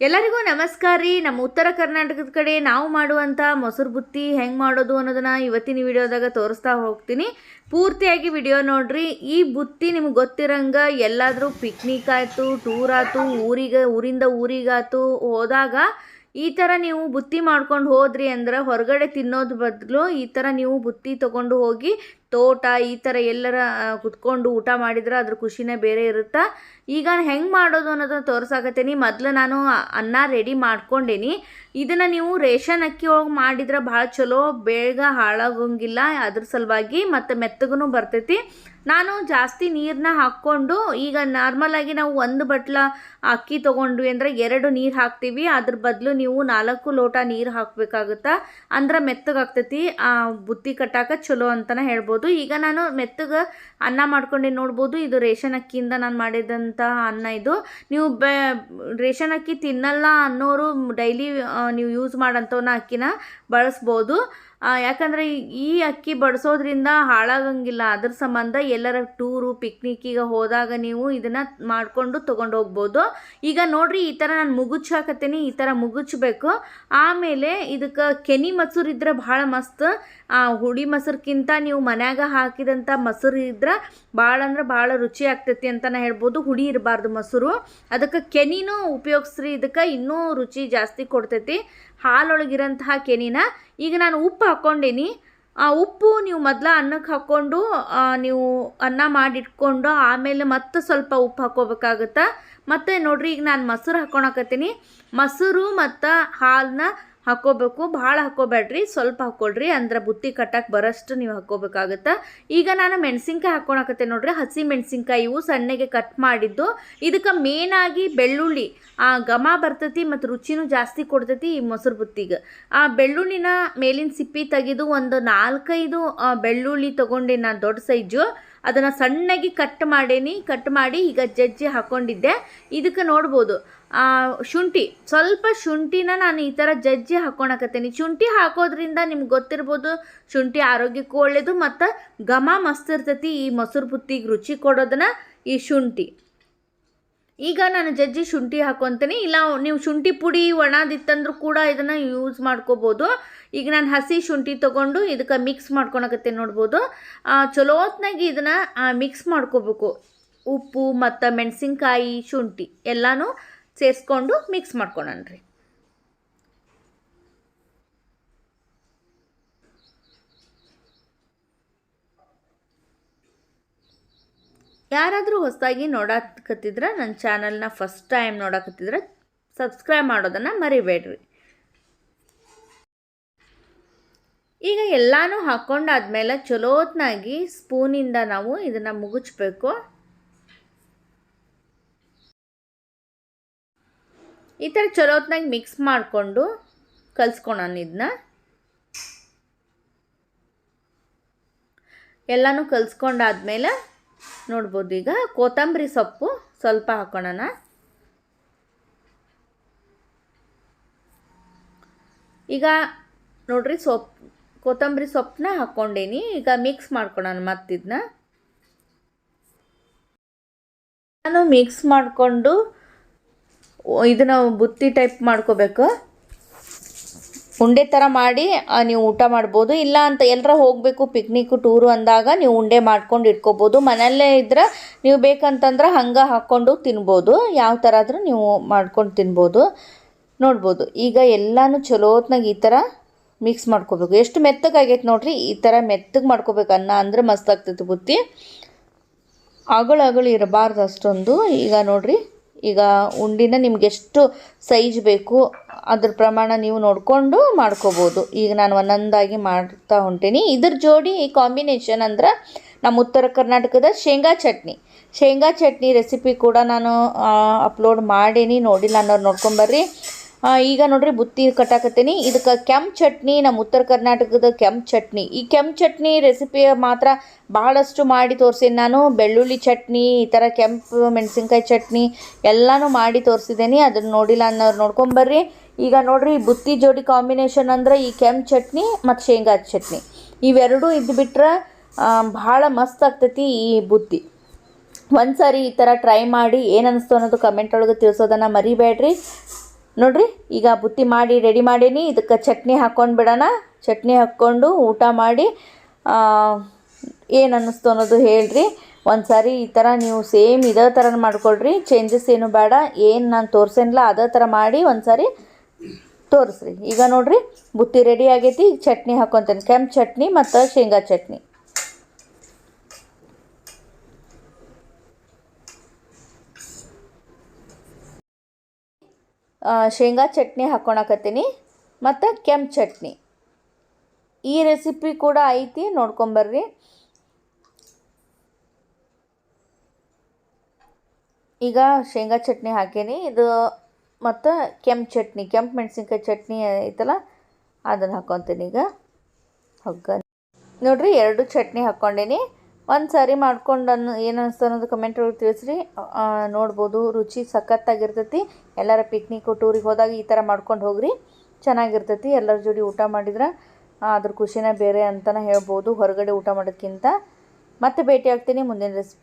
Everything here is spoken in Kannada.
ಎಲ್ಲರಿಗೂ ನಮಸ್ಕಾರ ರೀ. ನಮ್ಮ ಉತ್ತರ ಕರ್ನಾಟಕದ ಕಡೆ ನಾವು ಮಾಡುವಂಥ ಮೊಸರು ಬುತ್ತಿ ಹೆಂಗೆ ಮಾಡೋದು ಅನ್ನೋದನ್ನ ಇವತ್ತಿನ ವಿಡಿಯೋದಾಗ ತೋರಿಸ್ತಾ ಹೋಗ್ತೀನಿ. ಪೂರ್ತಿಯಾಗಿ ವಿಡಿಯೋ ನೋಡ್ರಿ. ಈ ಬುತ್ತಿ ನಿಮ್ಗೆ ಗೊತ್ತಿರಂಗ ಎಲ್ಲಾದರೂ ಪಿಕ್ನಿಕ್ ಆಯಿತು ಟೂರ್ ಆಯಿತು, ಊರಿಗೆ, ಊರಿಂದ ಊರಿಗಾಯ್ತು ಹೋದಾಗ ಈ ಥರ ನೀವು ಬುತ್ತಿ ಮಾಡ್ಕೊಂಡು ಹೋದ್ರಿ ಅಂದ್ರೆ ಹೊರಗಡೆ ತಿನ್ನೋದು ಬದಲು ಈ ಥರ ನೀವು ಬುತ್ತಿ ತೊಗೊಂಡು ಹೋಗಿ ತೋಟ ಈ ಥರ ಎಲ್ಲರ ಕುತ್ಕೊಂಡು ಊಟ ಮಾಡಿದ್ರೆ ಅದ್ರ ಖುಷಿನೇ ಬೇರೆ ಇರುತ್ತೆ? ಈಗ ಹೆಂಗೆ ಮಾಡೋದು ಅನ್ನೋದನ್ನು ತೋರ್ಸಾಕತ್ತೀನಿ ಮೊದಲು ನಾನು ಅನ್ನ ರೆಡಿ ಮಾಡ್ಕೊಂಡೇನಿ. ಇದನ್ನು ನೀವು ರೇಷನ್ ಅಕ್ಕಿ ಒಳಗೆ ಮಾಡಿದ್ರೆ ಭಾಳ ಚಲೋ, ಬೇಗ ಹಾಳಾಗೋಂಗಿಲ್ಲ. ಅದ್ರ ಸಲುವಾಗಿ ಮತ್ತು ಮೆತ್ತಗೂ ಬರ್ತೈತಿ. ನಾನು ಜಾಸ್ತಿ ನೀರನ್ನ ಹಾಕ್ಕೊಂಡು, ಈಗ ನಾರ್ಮಲಾಗಿ ನಾವು ಒಂದು ಬಟ್ಲ ಅಕ್ಕಿ ತೊಗೊಂಡ್ವಿ ಅಂದರೆ ಎರಡು ನೀರು ಹಾಕ್ತೀವಿ. ಅದ್ರ ಬದಲು ನೀವು ನಾಲ್ಕು ಲೋಟ ನೀರು ಹಾಕಬೇಕಾಗುತ್ತಾ? ಅಂದ್ರೆ ಮೆತ್ತಗಾಗ್ತೈತಿ. ಆ, ಬುತ್ತಿ ಕಟ್ಟಾಕ ಚಲೋ ಅಂತಲೇ ಹೇಳ್ಬೋದು. ಈಗ ನಾನು ಮೆತ್ತಗೆ ಅನ್ನ ಮಾಡ್ಕೊಂಡು ನೋಡ್ಬೋದು. ಇದು ರೇಷನ್ ಅಕ್ಕಿಯಿಂದ ನಾನು ಮಾಡಿದಂಥ ಅನ್ನ ಇದು. ನೀವು ರೇಷನ್ ಅಕ್ಕಿ ತಿನ್ನಲ್ಲ ಅನ್ನೋರು ಡೈಲಿ ನೀವು ಯೂಸ್ ಮಾಡೋಂಥವನ್ನ ಅಕ್ಕಿನ ಬಳಸ್ಬೋದು. ಯಾಕಂದರೆ ಈ- ಅಕ್ಕಿ ಬಡಿಸೋದ್ರಿಂದ ಹಾಳಾಗಂಗಿಲ್ಲ. ಅದ್ರ ಸಂಬಂಧ ಎಲ್ಲರ ಟೂರು ಪಿಕ್ನಿಕ್ಕಿಗೆ ಹೋದಾಗ ನೀವು ಇದನ್ನು ಮಾಡಿಕೊಂಡು ತೊಗೊಂಡು ಹೋಗ್ಬೋದು. ಈಗ ನೋಡ್ರಿ ಈ ಥರ ನಾನು ಮುಗುಚ್ ಹಾಕತ್ತೀನಿ ಈ ಥರ ಮುಗುಚ್ಬೇಕು. ಆಮೇಲೆ ಇದಕ್ಕೆ ಕೆನಿ ಮೊಸರು ಇದ್ರೆ ಭಾಳ ಮಸ್ತ್. ಆ, ಹುಳಿ ಮೊಸರ್ಕಿಂತ ನೀವು ಮನ್ಯಾಗ ಹಾಕಿದಂಥ ಮೊಸರು ಇದ್ರೆ ಭಾಳ ಅಂದ್ರೆ ಭಾಳ ರುಚಿ ಆಗ್ತೈತಿ ಅಂತಲೇ ಹೇಳ್ಬೋದು. ಹುಳಿ ಇರಬಾರ್ದು ಮೊಸರು. ಅದಕ್ಕೆ ಕೆನಿನೂ ಉಪಯೋಗಿಸ್ರಿ ಇದಕ್ಕೆ ಇನ್ನೂ ರುಚಿ ಜಾಸ್ತಿ ಕೊಡ್ತೈತಿ. ಹಾಲೊಳಗಿರೋಂತಹ ಕೆನಿನ ಈಗ ನಾನು ಉಪ್ಪು ಹಾಕ್ಕೊಂಡೀನಿ. ಆ ಉಪ್ಪು ನೀವು ಮೊದಲು ಅನ್ನಕ್ಕೆ ಹಾಕ್ಕೊಂಡು ನೀವು ಅನ್ನ ಮಾಡಿಟ್ಕೊಂಡು ಆಮೇಲೆ ಮತ್ತೆ ಸ್ವಲ್ಪ ಉಪ್ಪು ಹಾಕ್ಕೋಬೇಕಾಗತ್ತೆ? ಮತ್ತು ನೋಡಿರಿ ಈಗ ನಾನು ಮೊಸರು ಹಾಕ್ಕೊಳಕತ್ತೀನಿ ಮೊಸರು ಮತ್ತು ಹಾಲನ್ನ ಹಾಕ್ಕೋಬೇಕು ಭಾಳ ಹಾಕ್ಕೋಬೇಡ್ರಿ ಸ್ವಲ್ಪ ಹಾಕ್ಕೊಳ್ರಿ ಅಂದ್ರೆ ಬುತ್ತಿ ಕಟ್ಟಕ್ಕೆ ಬರೋಷ್ಟು ನೀವು ಹಾಕ್ಕೋಬೇಕಾಗತ್ತೆ ಈಗ ನಾನು ಮೆಣಸಿನ್ಕಾಯಿ ಹಾಕ್ಕೊಳಕತ್ತೆ ನೋಡ್ರಿ, ಹಸಿ ಮೆಣಸಿನ್ಕಾಯಿ ಇವು ಸಣ್ಣಗೆ ಕಟ್ ಮಾಡಿದ್ದು. ಇದಕ್ಕೆ ಮೇನಾಗಿ ಬೆಳ್ಳುಳ್ಳಿ, ಆ ಘಮ ಬರ್ತೈತಿ ಮತ್ತು ರುಚಿನೂ ಜಾಸ್ತಿ ಕೊಡ್ತೈತಿ ಈ ಮೊಸರು ಬುತ್ತಿಗೆ. ಆ ಬೆಳ್ಳುಳ್ಳಿನ ಮೇಲಿನ ಸಿಪ್ಪಿ ತೆಗೆದು ಒಂದು ನಾಲ್ಕೈದು ಬೆಳ್ಳುಳ್ಳಿ ತಗೊಂಡೆ ನಾನು ದೊಡ್ಡ ಸೈಜು ಅದನ್ನು ಸಣ್ಣಗೆ ಕಟ್ ಮಾಡೇನಿ ಕಟ್ ಮಾಡಿ ಈಗ ಜಜ್ಜಿ ಹಾಕ್ಕೊಂಡಿದ್ದೆ ಇದಕ್ಕೆ ನೋಡ್ಬೋದು ಶುಂಠಿ. ಸ್ವಲ್ಪ ಶುಂಠಿನ ನಾನು ಈ ಥರ ಜಜ್ಜಿ ಹಾಕ್ಕೊಳಕತ್ತೀನಿ ಶುಂಠಿ ಹಾಕೋದ್ರಿಂದ ನಿಮ್ಗೆ ಗೊತ್ತಿರ್ಬೋದು, ಶುಂಠಿ ಆರೋಗ್ಯಕ್ಕೂ ಒಳ್ಳೇದು ಮತ್ತು ಘಮ ಮಸ್ತ್ ಇರ್ತೈತಿ. ಈ ಮೊಸರು ಬುತ್ತಿಗೆ ರುಚಿ ಕೊಡೋದನ್ನ ಈ ಶುಂಠಿ. ಈಗ ನಾನು ಜಜ್ಜಿ ಶುಂಠಿ ಹಾಕೊತೀನಿ. ಇಲ್ಲ, ನೀವು ಶುಂಠಿ ಪುಡಿ, ಒಣದಿತ್ತಂದ್ರೂ ಕೂಡ ಇದನ್ನು ಯೂಸ್ ಮಾಡ್ಕೋಬೋದು. ಈಗ ನಾನು ಹಸಿ ಶುಂಠಿ ತೊಗೊಂಡು ಇದಕ್ಕೆ ಮಿಕ್ಸ್ ಮಾಡ್ಕೊಳಕತ್ತೀನಿ ನೋಡ್ಬೋದು. ಚಲೋ ಇದನ್ನು ಮಿಕ್ಸ್ ಮಾಡ್ಕೋಬೇಕು. ಉಪ್ಪು, ಮತ್ತು ಮೆಣಸಿನ್ಕಾಯಿ, ಶುಂಠಿ, ಎಲ್ಲನೂ ಸೇರಿಸ್ಕೊಂಡು ಮಿಕ್ಸ್ ಮಾಡ್ಕೊಳನ್ರಿ ಯಾರಾದರೂ ಹೊಸದಾಗಿ ನೋಡಕತ್ತಿದ್ರೆ ನನ್ನ ಚಾನಲ್ನ ಫಸ್ಟ್ ಟೈಮ್ ನೋಡಕತ್ತಿದ್ರೆ ಸಬ್ಸ್ಕ್ರೈಬ್ ಮಾಡೋದನ್ನು ಮರಿಬೇಡ್ರಿ. ಈಗ ಎಲ್ಲನೂ ಹಾಕ್ಕೊಂಡಾದ್ಮೇಲೆ ಚಲೋತ್ನಾಗಿ ಸ್ಪೂನಿಂದ ನಾವು ಇದನ್ನು ಮುಗುಚ್ಬೇಕು. ಈ ಥರ ಚಲೋತ್ನಾಗಿ ಮಿಕ್ಸ್ ಮಾಡಿಕೊಂಡು ಕಲಿಸ್ಕೊಳೋಣ ಇದನ್ನ ಎಲ್ಲನೂ ಕಲಿಸ್ಕೊಂಡಾದ್ಮೇಲೆ ನೋಡ್ಬೋದು ಈಗ ಕೊತ್ತಂಬರಿ ಸೊಪ್ಪು ಸ್ವಲ್ಪ ಹಾಕೋಣ ಈಗ ನೋಡ್ರಿ ಸೊಪ್ಪು ಕೊತ್ತಂಬರಿ ಸೊಪ್ಪನ್ನ ಹಾಕ್ಕೊಂಡೇನಿ. ಈಗ ಮಿಕ್ಸ್ ಮಾಡ್ಕೊಳೋಣ ಮತ್ತಿದನ್ನ ನಾನು ಮಿಕ್ಸ್ ಮಾಡಿಕೊಂಡು ಇದನ್ನು ಬುತ್ತಿ ಟೈಪ್ ಮಾಡ್ಕೋಬೇಕು. ಉಂಡೆ ಥರ ಮಾಡಿ ನೀವು ಊಟ ಮಾಡ್ಬೋದು. ಇಲ್ಲ ಅಂತ ಎಲ್ಲರ ಹೋಗಬೇಕು ಪಿಕ್ನಿಕ್ಕು ಟೂರು ಅಂದಾಗ ನೀವು ಉಂಡೆ ಮಾಡ್ಕೊಂಡು ಇಟ್ಕೋಬೋದು. ಮನೆಯಲ್ಲೇ ಇದ್ರೆ ನೀವು ಬೇಕಂತಂದ್ರೆ ಹಂಗೆ ಹಾಕ್ಕೊಂಡು ತಿನ್ಬೋದು. ಯಾವ ಥರ ಆದರೂ ನೀವು ಮಾಡ್ಕೊಂಡು ತಿನ್ಬೋದು. ನೋಡ್ಬೋದು. ಈಗ ಎಲ್ಲನೂ ಚಲೋತ್ನಾಗ ಈ ಥರ ಮಿಕ್ಸ್ ಮಾಡ್ಕೋಬೇಕು. ಎಷ್ಟು ಮೆತ್ತಗಾಗೈತೆ ನೋಡ್ರಿ, ಈ ಥರ ಮೆತ್ತಗೆ ಮಾಡ್ಕೋಬೇಕು. ಅನ್ನ ಅಂದರೆ ಮಸ್ತ್ ಆಗ್ತೈತಿ ಬುತ್ತಿ. ಅಗಳು ಅಗಳು ಇರಬಾರ್ದು ಅಷ್ಟೊಂದು. ಈಗ ನೋಡ್ರಿ. ಈಗ ಉಂಡಿನ ನಿಮ್ಗೆ ಎಷ್ಟು ಸೈಜ್ ಬೇಕು, ಅದ್ರ ಪ್ರಮಾಣ ನೀವು ನೋಡಿಕೊಂಡು ಮಾಡ್ಕೋಬೋದು. ಈಗ ನಾನು ಒಂದೊಂದಾಗಿ ಮಾಡ್ತಾ ಹೊಂಟೀನಿ. ಇದ್ರ ಜೋಡಿ ಈ ಕಾಂಬಿನೇಷನ್ ಅಂದ್ರೆ ನಮ್ಮ ಉತ್ತರ ಕರ್ನಾಟಕದ ಶೇಂಗಾ ಚಟ್ನಿ. ಶೇಂಗಾ ಚಟ್ನಿ ರೆಸಿಪಿ ಕೂಡ ನಾನು ಅಪ್ಲೋಡ್ ಮಾಡೀನಿ. ನೋಡಿಲ್ಲ ಅನ್ನೋರು ನೋಡ್ಕೊಂಬರ್ರಿ ಈಗ ನೋಡ್ರಿ ಬುತ್ತಿ ಕಟ್ಟಾಕತ್ತೀನಿ. ಇದಕ್ಕೆ ಕೆಂಪು ಚಟ್ನಿ ನಮ್ಮ ಉತ್ತರ ಕರ್ನಾಟಕದ ಕೆಂಪು ಚಟ್ನಿ. ಈ ಕೆಂಪು ಚಟ್ನಿ ರೆಸಿಪಿ ಮಾತ್ರ ಬಹಳಷ್ಟು ಮಾಡಿ ತೋರಿಸಿನಿ ನಾನು. ಬೆಳ್ಳುಳ್ಳಿ ಚಟ್ನಿ, ಈ ಥರ ಕೆಂಪು ಮೆಣಸಿನ್ಕಾಯಿ ಚಟ್ನಿ ಎಲ್ಲನೂ ಮಾಡಿ ತೋರಿಸಿದ್ದೀನಿ ಅದನ್ನು ನೋಡಿಲ್ಲ ಅನ್ನೋರು ನೋಡ್ಕೊಂಬರ್ರಿ ಈಗ ನೋಡ್ರಿ ಬುತ್ತಿ ಜೋಡಿ ಕಾಂಬಿನೇಷನ್ ಅಂದ್ರೆ ಈ ಕೆಂಪು ಚಟ್ನಿ ಮತ್ತು ಶೇಂಗಾ ಚಟ್ನಿ. ಇವೆರಡೂ ಇದ್ದು ಬಿಟ್ರೆ ಭಾಳ ಮಸ್ತ್ ಆಗ್ತೈತಿ ಈ ಬುತ್ತಿ. ಒಂದು ಸಾರಿ ಈ ಥರ ಟ್ರೈ ಮಾಡಿ ಏನು ಅನ್ನಿಸ್ತು ಅನ್ನೋದು ಕಮೆಂಟ್ ಒಳಗೆ ತಿಳಿಸೋದನ್ನು ಮರಿಬೇಡ್ರಿ. ನೋಡ್ರಿ, ಈಗ ಬುತ್ತಿ ಮಾಡಿ ರೆಡಿ ಮಾಡೀನಿ. ಇದಕ್ಕೆ ಚಟ್ನಿ ಹಾಕ್ಕೊಂಡು ಬಿಡೋಣ. ಚಟ್ನಿ ಹಾಕ್ಕೊಂಡು ಊಟ ಮಾಡಿ ಏನು ಅನ್ನಿಸ್ತು ಅನ್ನೋದು ಹೇಳ್ರಿ. ಒಂದು ಸಾರಿ ಈ ಥರ ನೀವು ಸೇಮ್ ಇದೇ ಥರ ಮಾಡ್ಕೊಳ್ರಿ. ಚೇಂಜಸ್ ಏನು ಬೇಡ. ಏನು ನಾನು ತೋರಿಸೇನಲ್ಲ ಅದೇ ಥರ ಮಾಡಿ ಒಂದು ಸಾರಿ ತೋರಿಸ್ರಿ. ಈಗ ನೋಡಿರಿ, ಬುತ್ತಿ ರೆಡಿ ಆಗೈತಿ. ಚಟ್ನಿ ಹಾಕ್ಕೊತೇನೆ ಕೆಂಪು ಚಟ್ನಿ ಮತ್ತು ಶೇಂಗಾ ಚಟ್ನಿ. ಶೇಂಗಾ ಚಟ್ನಿ ಹಾಕ್ಕೊಳಕತ್ತೀನಿ ಮತ್ತು ಕೆಂಪು ಚಟ್ನಿ. ಈ ರೆಸಿಪಿ ಕೂಡ ಐತಿ ನೋಡ್ಕೊಂಬರ್ರಿ ಈಗ ಶೇಂಗಾ ಚಟ್ನಿ ಹಾಕೀನಿ, ಇದು ಮತ್ತು ಕೆಂಪು ಚಟ್ನಿ, ಕೆಂಪು ಮೆಣಸಿನ್ಕಾಯಿ ಚಟ್ನಿ ಐತಲ್ಲ, ಅದನ್ನು ಹಾಕ್ಕೊತೀನಿ ಈಗ. ಹೊಗ್ಗ ನೋಡ್ರಿ, ಎರಡು ಚಟ್ನಿ ಹಾಕ್ಕೊಂಡೀನಿ ಒಂದು ಸಾರಿ ಮಾಡ್ಕೊಂಡು ಅನ್ನು ಏನು ಅನಿಸ್ತು ಅನ್ನೋದು ಕಮೆಂಟ್ ಒಳಗೆ ತಿಳಿಸ್ರಿ. ನೋಡ್ಬೋದು ರುಚಿ ಸಖತ್ತಾಗಿರ್ತೈತಿ. ಎಲ್ಲರ ಪಿಕ್ನಿಕ್ ಟೂರಿಗೆ ಹೋದಾಗ ಈ ಥರ ಮಾಡ್ಕೊಂಡು ಹೋಗ್ರಿ. ಚೆನ್ನಾಗಿರ್ತೈತಿ. ಎಲ್ಲರ ಜೋಡಿ ಊಟ ಮಾಡಿದ್ರೆ ಅದ್ರ ಖುಷಿನೇ ಬೇರೆ ಅಂತಲೇ ಹೇಳ್ಬೋದು. ಹೊರಗಡೆ ಊಟ ಮಾಡೋದಕ್ಕಿಂತ ಮತ್ತೆ ಭೇಟಿ ಆಗ್ತೀನಿ ಮುಂದಿನ ರೆಸಿಪಿ